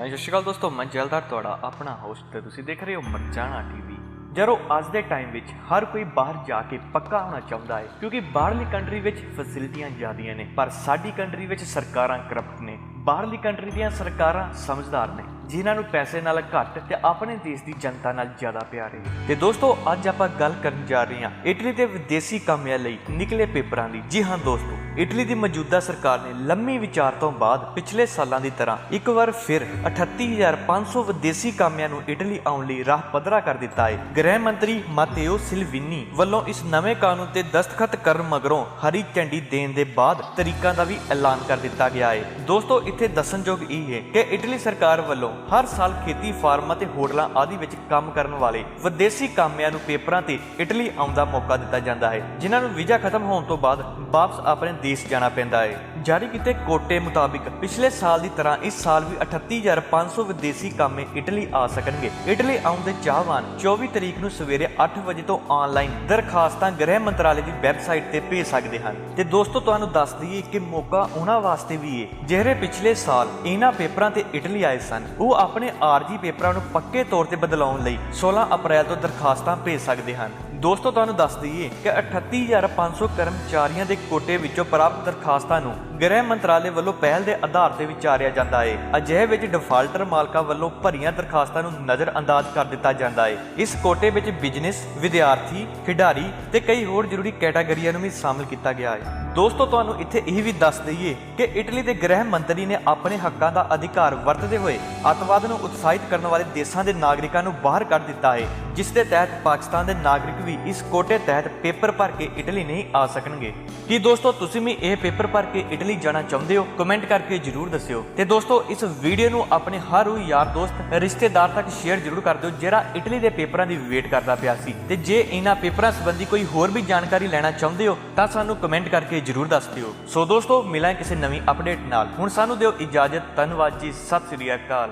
ਸਤਿ ਸ਼੍ਰੀ ਅਕਾਲ ਦੋਸਤੋ, ਮੈਂ ਜੈਲਦਾਰ ਤੁਹਾਡਾ, ਆਪਣਾ ਹੋਸਟ ਤੇ ਤੁਸੀਂ ਦੇਖ ਰਹੇ ਹੋ ਮਰਜਾਨਾ ਟੀਵੀ ਜਦੋਂ ਅੱਜ ਦੇ ਟਾਈਮ ਵਿੱਚ ਹਰ ਕੋਈ ਬਾਹਰ ਜਾ ਕੇ ਪੱਕਾ ਹੋਣਾ ਚਾਹੁੰਦਾ ਹੈ, ਕਿਉਂਕਿ ਬਾਹਰਲੀ ਕੰਟਰੀ ਵਿੱਚ ਫੈਸਿਲਿਟੀਆਂ ਜ਼ਿਆਦੀਆਂ ਨੇ, ਪਰ ਸਾਡੀ ਕੰਟਰੀ ਵਿੱਚ ਸਰਕਾਰਾਂ ਕਰਪਟ ਨੇ। ਬਾਹਰਲੀ ਕੰਟਰੀ ਦੀਆਂ ਸਰਕਾਰਾਂ ਸਮਝਦਾਰ ਨੇ, ਜਿਨ੍ਹਾਂ ਨੂੰ ਪੈਸੇ ਨਾਲ ਘੱਟ ਤੇ ਆਪਣੇ ਦੇਸ਼ ਦੀ ਜਨਤਾ ਨਾਲ ਜ਼ਿਆਦਾ ਪਿਆਰ। ਹੈ ਤੇ ਦੋਸਤੋ, ਅੱਜ ਆਪਾਂ ਗੱਲ ਕਰਨ ਜਾ ਰਹੇ ਹਾਂ ਇਟਲੀ ਦੇ ਵਿਦੇਸੀ ਕਾਮਿਆਂ ਲਈ ਨਿਕਲੇ ਪੇਪਰਾਂ ਦੀ। ਜੀ ਹਾਂ ਦੋਸਤੋ, ਇਟਲੀ ਦੀ ਮੌਜੂਦਾ ਸਰਕਾਰ ਨੇ ਲੰਮੀ ਵਿਚਾਰ ਤੋਂ ਬਾਅਦ ਪਿਛਲੇ ਸਾਲਾਂ ਦੀ ਤਰ੍ਹਾਂ ਇੱਕ ਵਾਰ ਫਿਰ 38500 ਵਿਦੇਸੀ ਕਾਮਿਆਂ ਨੂੰ ਇਟਲੀ ਆਉਣ ਲਈ ਰਾਹ ਪੱਧਰਾ ਕਰ ਦਿੱਤਾ ਹੈ। ਗ੍ਰਹਿ ਮੰਤਰੀ ਮਾਤੇਓ ਸਿਲਵਿਨੀ ਵੱਲੋਂ ਇਸ ਨਵੇਂ ਕਾਨੂੰਨ ਤੇ ਦਸਤਖਤ ਕਰਨ ਮਗਰੋਂ ਹਰੀ ਝੰਡੀ ਦੇਣ ਦੇ ਬਾਅਦ ਤਰੀਕਾਂ ਦਾ ਵੀ ਐਲਾਨ ਕਰ ਦਿੱਤਾ ਗਿਆ ਹੈ। ਦੋਸਤੋ ਇੱਥੇ ਦੱਸਣਯੋਗ ਇਹ ਹੈ ਕਿ ਇਟਲੀ ਸਰਕਾਰ ਵੱਲੋਂ ਹਰ ਸਾਲ ਖੇਤੀ, ਫਾਰਮਾਂ ਤੇ ਹੋਟਲਾਂ ਆਦਿ ਵਿੱਚ ਕੰਮ ਕਰਨ ਵਾਲੇ ਵਿਦੇਸੀ ਕਾਮਿਆਂ ਨੂੰ ਪੇਪਰਾਂ ਤੇ ਇਟਲੀ ਆਉਣ ਦਾ ਮੌਕਾ ਦਿੱਤਾ ਜਾਂਦਾ ਹੈ, ਜਿਨ੍ਹਾਂ ਨੂੰ ਵੀਜ਼ਾ ਖਤਮ ਹੋਣ ਤੋਂ ਬਾਅਦ ਵਾਪਸ ਆਪਣੇ ਦੇਸ਼ ਜਾਣਾ ਪੈਂਦਾ ਹੈ। ਜਾਰੀ ਕੀਤੇ ਕੋਟੇ ਮੁਤਾਬਿਕ ਪਿਛਲੇ ਸਾਲ ਦੀ ਤਰ੍ਹਾਂ ਇਸ ਸਾਲ ਵੀ 38500 ਵਿਦੇਸੀ ਕਾਮੇ ਇਟਲੀ ਆ ਸਕਣਗੇ। ਇਟਲੀ ਆਉਣ ਦੇ ਚਾਹਵਾਨ 24 ਤਰੀਕ ਨੂੰ ਸਵੇਰੇ 8 ਵਜੇ ਤੋਂ ਆਨਲਾਈਨ ਦਰਖਾਸਤਾਂ ਗ੍ਰਹਿ ਮੰਤਰਾਲੇ ਦੀ ਵੈਬਸਾਈਟ ਤੇ ਭੇਜ ਸਕਦੇ ਹਨ। ਤੇ ਦੋਸਤੋ, ਤੁਹਾਨੂੰ ਦੱਸ ਦਈਏ ਕਿ ਮੌਕਾ ਉਹਨਾਂ ਵਾਸਤੇ ਵੀ ਹੈ ਜਿਹੜੇ ਪਿਛਲੇ ਸਾਲ ਇਹਨਾਂ ਪੇਪਰਾਂ ਤੇ ਇਟਲੀ ਆਏ ਸਨ। ਉਹ ਆਪਣੇ ਆਰਜੀ ਪੇਪਰਾਂ ਨੂੰ ਪੱਕੇ ਤੌਰ ਤੇ ਬਦਲਾਉਣ ਲਈ 16 ਅਪ੍ਰੈਲ ਤੋਂ ਦਰਖਾਸਤਾਂ ਭੇਜ ਸਕਦੇ ਹਨ। ਦੋਸਤੋ, ਤੁਹਾਨੂੰ ਦੱਸ ਦਈਏ ਕਿ 38500 ਕਰਮਚਾਰੀਆਂ ਦੇ ਕੋਟੇ ਵਿੱਚੋਂ ਪ੍ਰਾਪਤ ਦਰਖਾਸਤਾਂ ਨੂੰ ਗ੍ਰਹਿ ਮੰਤਰਾਲੇ ਵੱਲੋਂ ਪਹਿਲ ਦੇ ਆਧਾਰ ਤੇ ਵਿਚਾਰਿਆ ਜਾਂਦਾ ਹੈ ਅਜਿਹੇ ਵਿੱਚ ਡਿਫਾਲਟਰ ਮਾਲਕਾਂ ਵੱਲੋਂ ਭਰੀਆਂ ਦਰਖਾਸਤਾਂ ਨੂੰ ਨਜ਼ਰ ਕਰ ਦਿੱਤਾ ਜਾਂਦਾ ਹੈ ਇਸ ਕੋਟੇ ਵਿੱਚ ਬਿਜ਼ਨਸ, ਵਿਦਿਆਰਥੀ, ਖਿਡਾਰੀ ਤੇ ਕਈ ਹੋਰ ਜ਼ਰੂਰੀ ਕੈਟਾਗਰੀਆਂ ਨੂੰ ਵੀ ਸ਼ਾਮਲ ਕੀਤਾ ਗਿਆ ਹੈ ਦੋਸਤੋ, ਤੁਹਾਨੂੰ ਇੱਥੇ ਇਹ ਵੀ ਦੱਸ ਦਈਏ ਕਿ ਇਟਲੀ ਦੇ ਗ੍ਰਹਿ ਮੰਤਰੀ ਨੇ ਆਪਣੇ ਹੱਕਾਂ ਦਾ ਅਧਿਕਾਰ ਵਰਤਦੇ ਹੋਏ ਅੱਤਵਾਦ ਨੂੰ ਉਤਸ਼ਾਹਿਤ ਕਰਨ ਵਾਲੇ ਦੇਸ਼ਾਂ ਦੇ ਨਾਗਰਿਕਾਂ ਨੂੰ ਬਾਹਰ ਕੱਢ ਦਿੱਤਾ ਹੈ ਜਿਸ ਦੇ ਤਹਿਤ ਪਾਕਿਸਤਾਨ ਦੇ ਨਾਗਰਿਕ ਵੀ ਇਸ ਕੋਟੇ ਤਹਿਤ ਪੇਪਰ ਭਰ ਕੇ ਇਟਲੀ ਨਹੀਂ ਆ ਸਕਣਗੇ। ਕੀ ਦੋਸਤੋ, ਤੁਸੀਂ ਵੀ ਇਹ ਪੇਪਰ ਭਰ ਕੇ ਇਟਲੀ ਜਾਣਾ ਚਾਹੁੰਦੇ ਹੋ? ਕਮੈਂਟ ਕਰਕੇ ਜਰੂਰ ਦੱਸਿਓ। ਤੇ ਦੋਸਤੋ, ਇਸ ਵੀਡੀਓ ਨੂੰ ਆਪਣੇ ਹਰ ਉਹ ਯਾਰ ਦੋਸਤ, ਰਿਸ਼ਤੇਦਾਰ ਤੱਕ ਸ਼ੇਅਰ ਜਰੂਰ ਕਰ ਦਿਓ, ਜਿਹੜਾ ਇਟਲੀ ਦੇ ਪੇਪਰਾਂ ਦੀ ਵੇਟ ਕਰਦਾ ਪਿਆ ਸੀ। ਤੇ ਜੇ ਇਹਨਾਂ ਪੇਪਰਾਂ ਸੰਬੰਧੀ ਕੋਈ ਹੋਰ ਵੀ ਜਾਣਕਾਰੀ ਲੈਣਾ ਚਾਹੁੰਦੇ ਹੋ, ਤਾਂ ਸਾਨੂੰ ਕਮੈਂਟ ਕਰਕੇ ਜਰੂਰ ਦੱਸ ਦਿਓ। ਸੋ ਦੋਸਤੋ ਮਿਲਾਂ ਕਿਸੇ ਨਵੀਂ ਅਪਡੇਟ ਨਾਲ। ਹੁਣ ਸਾਨੂੰ ਦਿਓ ਇਜਾਜ਼ਤ। ਧੰਨਵਾਦ ਜੀ। ਸਤਿ ਸ੍ਰੀ ਅਕਾਲ।